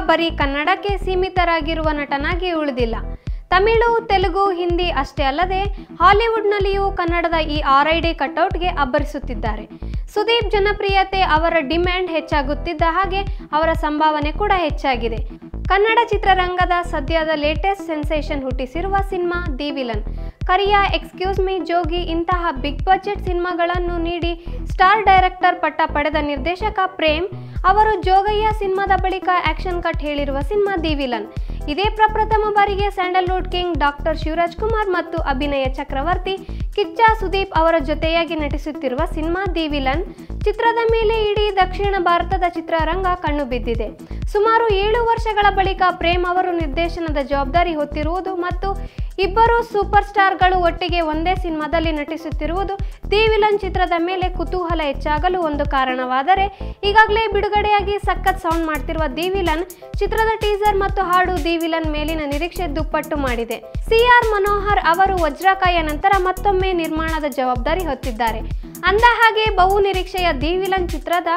ಬರೀ ಕನ್ನಡಕ್ಕೆ ಸೀಮಿತರಾಗಿರುವ ನಟನಾಗಿ ಉಳಿದಿಲ್ಲ. ತಮಿಳು, ತೆಲುಗು, ಹಿಂದಿ ಅಷ್ಟೇ ಅಲ್ಲದೆ ಹಾಲಿವುಡ್ನಲ್ಲಿಯೂ ಕನ್ನಡದ ಈ ಆರ್ ಐ ಡಿ ಕಟೌಟ್ಗೆ ಅಬ್ಬರಿಸುತ್ತಿದ್ದಾರೆ. ಸುದೀಪ್ ಜನಪ್ರಿಯತೆ ಅವರ ಡಿಮ್ಯಾಂಡ್ ಹೆಚ್ಚಾಗುತ್ತಿದ್ದ ಹಾಗೆ ಅವರ ಸಂಭಾವನೆ ಕೂಡ ಹೆಚ್ಚಾಗಿದೆ. ಕನ್ನಡ ಚಿತ್ರರಂಗದ ಸದ್ಯದ latest sensation ಹುಟ್ಟಿಸಿರುವ cinema the villain. Kariya excuse me Jogi, ಇಂತಹ ಬಿಗ್ ಬಜೆಟ್ ಸಿನಿಮಾಗಳನ್ನು ನೀಡಿ ಸ್ಟಾರ್ ಡೈರೆಕ್ಟರ್ ಪಟ್ಟ ಪಡೆದ ನಿರ್ದೇಶಕ ಪ್ರೇಮ್ ಅವರು ಜೋಗಯ್ಯ ಸಿನಿಮಾದ ಬಳಿಕ ಆಕ್ಷನ್ ಕಟ್ ಹೇಳಿರುವ ಸಿನಿಮಾ ದಿ ವಿಲನ್. ಇದೇ ಪ್ರಪ್ರಥಮ ಬಾರಿಗೆ Sandalwood king doctor Shivaraj Kumar ಮತ್ತು ಅಭಿನಯ ಚಕ್ರವರ್ತಿ ಕಿಚ್ಚ ಸುದೀಪ್ ಅವರ ಜೊತೆಯಾಗಿ ನಟಿಸುತ್ತಿರುವ ಸಿನಿಮಾ ದಿ ವಿಲನ್ ಚಿತ್ರದ ಮೇಲೆ ಇಡೀ ದಕ್ಷಿಣ ಭಾರತದ ಚಿತ್ರರಂಗ ಕಣ್ಣು ಬಿದ್ದಿದೆ. ಸುಮಾರು ಏಳು ವರ್ಷಗಳ ಬಳಿಕ ಪ್ರೇಮ್ ಅವರು ನಿರ್ದೇಶನದ ಜವಾಬ್ದಾರಿ ಹೊತ್ತಿರುವುದು ಮತ್ತು ಇಬ್ಬರು ಸೂಪರ್ ಸ್ಟಾರ್ಗಳು ಒಟ್ಟಿಗೆ ಒಂದೇ ಸಿನಿಮಾದಲ್ಲಿ ನಟಿಸುತ್ತಿರುವುದು ದಿ ವಿಲನ್ ಚಿತ್ರದ ಮೇಲೆ ಕುತೂಹಲ ಹೆಚ್ಚಾಗಲು ಒಂದು ಕಾರಣವಾದರೆ, ಈಗಾಗಲೇ ಬಿಡುಗಡೆಯಾಗಿ ಸಖತ್ ಸೌಂಡ್ ಮಾಡ್ತಿರುವ ದಿ ವಿಲನ್ ಚಿತ್ರದ ಟೀಸರ್ ಮತ್ತು ಹಾಡು ದಿ ವಿಲನ್ ಮೇಲಿನ ನಿರೀಕ್ಷೆ ದುಪ್ಪಟ್ಟು ಮಾಡಿದೆ. ಸಿ ಆರ್ ಮನೋಹರ್ ಅವರು ವಜ್ರಕಾಯ ನಂತರ ಮತ್ತೊಮ್ಮೆ ನಿರ್ಮಾಣದ ಜವಾಬ್ದಾರಿ ಹೊತ್ತಿದ್ದಾರೆ. ಅಂದ ಹಾಗೆ ಬಹು ನಿರೀಕ್ಷೆಯ ದಿ ವಿಲನ್ ಚಿತ್ರದ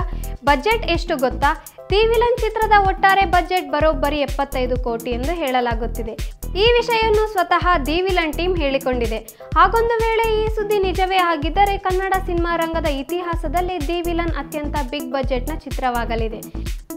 ಬಜೆಟ್ ಎಷ್ಟು ಗೊತ್ತಾ? ದಿ ವಿಲನ್ ಚಿತ್ರದ ಒಟ್ಟಾರೆ ಬಜೆಟ್ ಬರೋಬ್ಬರಿ ಎಪ್ಪತ್ತೈದು ಕೋಟಿ ಎಂದು ಹೇಳಲಾಗುತ್ತಿದೆ. ಈ ವಿಷಯವನ್ನು ಸ್ವತಃ ದಿ ವಿಲನ್ ಟೀಮ್ ಹೇಳಿಕೊಂಡಿದೆ. ಹಾಗೊಂದು ವೇಳೆ ಈ ಸುದ್ದಿ ನಿಜವೇ ಆಗಿದ್ದರೆ ಕನ್ನಡ ಸಿನಿಮಾ ರಂಗದ ಇತಿಹಾಸದಲ್ಲಿ ದೇವಿಲನ್ ಅತ್ಯಂತ ಬಿಗ್ ಬಜೆಟ್ನ ಚಿತ್ರವಾಗಲಿದೆ.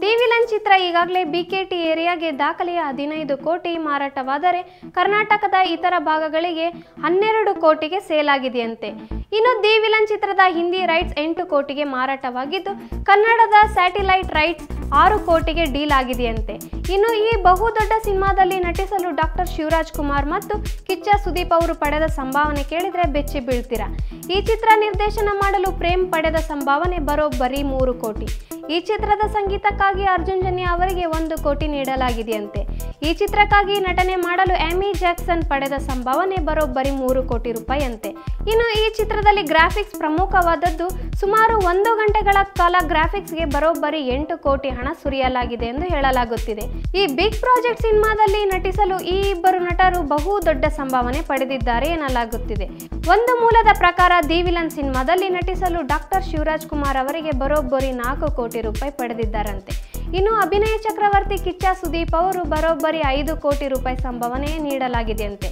ದೇವಿಲನ್ ಚಿತ್ರ ಈಗಾಗಲೇ ಬಿಕೆಟಿ ಏರಿಯಾಗೆ ದಾಖಲೆಯ ಹದಿನೈದು ಕೋಟಿ ಮಾರಾಟವಾದರೆ ಕರ್ನಾಟಕದ ಇತರ ಭಾಗಗಳಿಗೆ ಹನ್ನೆರಡು ಕೋಟಿಗೆ ಸೇಲ್ ಆಗಿದೆಯಂತೆ ಇನ್ನು ದಿ ವಿಲನ್ ಚಿತ್ರದ ಹಿಂದಿ ರೈಟ್ಸ್ ಎಂಟು ಕೋಟಿಗೆ ಮಾರಾಟವಾಗಿದ್ದು, ಕನ್ನಡದ ಸ್ಯಾಟಿಲೈಟ್ ರೈಟ್ಸ್ ಆರು ಕೋಟಿಗೆ ಡೀಲ್ ಆಗಿದೆಯಂತೆ. ಇನ್ನು ಈ ಬಹುದೊಡ್ಡ ಸಿನಿಮಾದಲ್ಲಿ ನಟಿಸಲು ಡಾಕ್ಟರ್ ಶಿವರಾಜ್ ಕುಮಾರ್ ಮತ್ತು ಕಿಚ್ಚ ಸುದೀಪ್ ಅವರು ಪಡೆದ ಸಂಭಾವನೆ ಕೇಳಿದರೆ ಬೆಚ್ಚಿ ಬೀಳ್ತೀರಾ. ಈ ಚಿತ್ರ ನಿರ್ದೇಶನ ಮಾಡಲು ಪ್ರೇಮ್ ಪಡೆದ ಸಂಭಾವನೆ ಬರೋಬ್ಬರಿ ಮೂರು ಕೋಟಿ. ಈ ಚಿತ್ರದ ಸಂಗೀತಕ್ಕಾಗಿ ಅರ್ಜುನ್ ಜನ್ಯ ಅವರಿಗೆ ಒಂದು ಕೋಟಿ ನೀಡಲಾಗಿದೆಯಂತೆ. ಈ ಚಿತ್ರಕ್ಕಾಗಿ ನಟನೆ ಮಾಡಲು ಆಮಿ ಜಾಕ್ಸನ್ ಪಡೆದ ಸಂಭಾವನೆ ಬರೋಬ್ಬರಿ ಮೂರು ಕೋಟಿ ರೂಪಾಯಿಯಂತೆ. ಇನ್ನು ಈ ಚಿತ್ರದಲ್ಲಿ ಗ್ರಾಫಿಕ್ಸ್ ಪ್ರಮುಖವಾದದ್ದು ಸುಮಾರು ಒಂದು ಗಂಟೆಗಳ ಕಾಲ ಗ್ರಾಫಿಕ್ಸ್ಗೆ ಬರೋಬ್ಬರಿ ಎಂಟು ಕೋಟಿ ಹಣ ಸುರಿಯಲಾಗಿದೆ ಎಂದು ಹೇಳಲಾಗುತ್ತಿದೆ. ಈ ಬಿಗ್ ಪ್ರಾಜೆಕ್ಟ್ ಸಿನಿಮಾದಲ್ಲಿ ನಟಿಸಲು ಈ ಇಬ್ಬರು ನಟರು ಬಹು ದೊಡ್ಡ ಸಂಭಾವನೆ ಪಡೆದಿದ್ದಾರೆ ಎನ್ನಲಾಗುತ್ತಿದೆ. ಒಂದು ಮೂಲದ ಪ್ರಕಾರ ದಿ ವಿಲನ್ ಸಿನಿಮಾದಲ್ಲಿ ನಟಿಸಲು ಡಾಕ್ಟರ್ ಶಿವರಾಜ್ ಕುಮಾರ್ ಅವರಿಗೆ ಬರೋಬ್ಬರಿ ನಾಲ್ಕು ಕೋಟಿ ರೂಪಾಯಿ ಪಡೆದಿದ್ದಾರಂತೆ. ಇನ್ನು ಅಭಿನಯ ಚಕ್ರವರ್ತಿ ಕಿಚ್ಚ ಸುದೀಪ್ ಅವರು ಬರೋಬ್ಬರಿ ಐದು ಕೋಟಿ ರೂಪಾಯಿ ಸಂಭಾವನೆ ನೀಡಲಾಗಿದೆಯಂತೆ.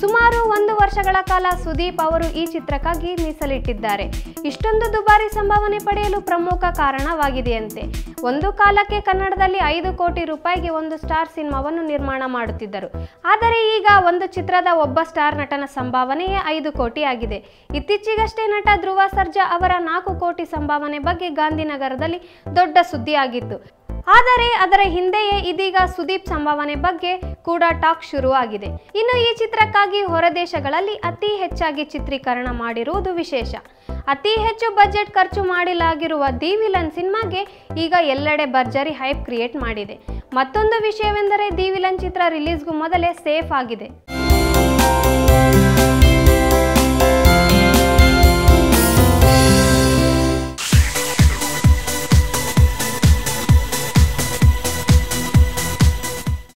ಸುಮಾರು ಒಂದು ವರ್ಷಗಳ ಕಾಲ ಸುದೀಪ್ ಅವರು ಈ ಚಿತ್ರಕ್ಕಾಗಿ ಮೀಸಲಿಟ್ಟಿದ್ದಾರೆ. ಇಷ್ಟೊಂದು ದುಬಾರಿ ಸಂಭಾವನೆ ಪಡೆಯಲು ಪ್ರಮುಖ ಕಾರಣವಾಗಿದೆಯಂತೆ. ಒಂದು ಕಾಲಕ್ಕೆ ಕನ್ನಡದಲ್ಲಿ ಐದು ಕೋಟಿ ರೂಪಾಯಿಗೆ ಒಂದು ಸ್ಟಾರ್ ಸಿನಿಮಾವನ್ನು ನಿರ್ಮಾಣ ಮಾಡುತ್ತಿದ್ದರು. ಆದರೆ ಈಗ ಒಂದು ಚಿತ್ರದ ಒಬ್ಬ ಸ್ಟಾರ್ ನಟನ ಸಂಭಾವನೆಯೇ ಐದು ಕೋಟಿ ಆಗಿದೆ. ಇತ್ತೀಚೆಗಷ್ಟೇ ನಟ ಧ್ರುವ ಸರ್ಜಾ ಅವರ ನಾಲ್ಕು ಕೋಟಿ ಸಂಭಾವನೆ ಬಗ್ಗೆ ಗಾಂಧಿನಗರದಲ್ಲಿ ದೊಡ್ಡ ಸುದ್ದಿ ಆಗಿತ್ತು ಆದರೆ ಅದರ ಹಿಂದೆಯೇ ಇದೀಗ ಸುದೀಪ್ ಸಂಭಾವನೆ ಬಗ್ಗೆ ಕೂಡ ಟಾಕ್ ಶುರುವಾಗಿದೆ. ಇನ್ನು ಈ ಚಿತ್ರಕ್ಕಾಗಿ ಹೊರದೇಶಗಳಲ್ಲಿ ಅತಿ ಹೆಚ್ಚಾಗಿ ಚಿತ್ರೀಕರಣ ಮಾಡಿರುವುದು ವಿಶೇಷ. ಅತಿ ಹೆಚ್ಚು ಬಜೆಟ್ ಖರ್ಚು ಮಾಡಲಾಗಿರುವ ದಿ ವಿಲನ್ ಸಿನಿಮಾಗೆ ಈಗ ಎಲ್ಲೆಡೆ ಭರ್ಜರಿ ಹೈಪ್ ಕ್ರಿಯೇಟ್ ಮಾಡಿದೆ. ಮತ್ತೊಂದು ವಿಷಯವೆಂದರೆ ದಿ ವಿಲನ್ ಚಿತ್ರ ರಿಲೀಸ್ಗೂ ಮೊದಲೇ ಸೇಫ್ ಆಗಿದೆ.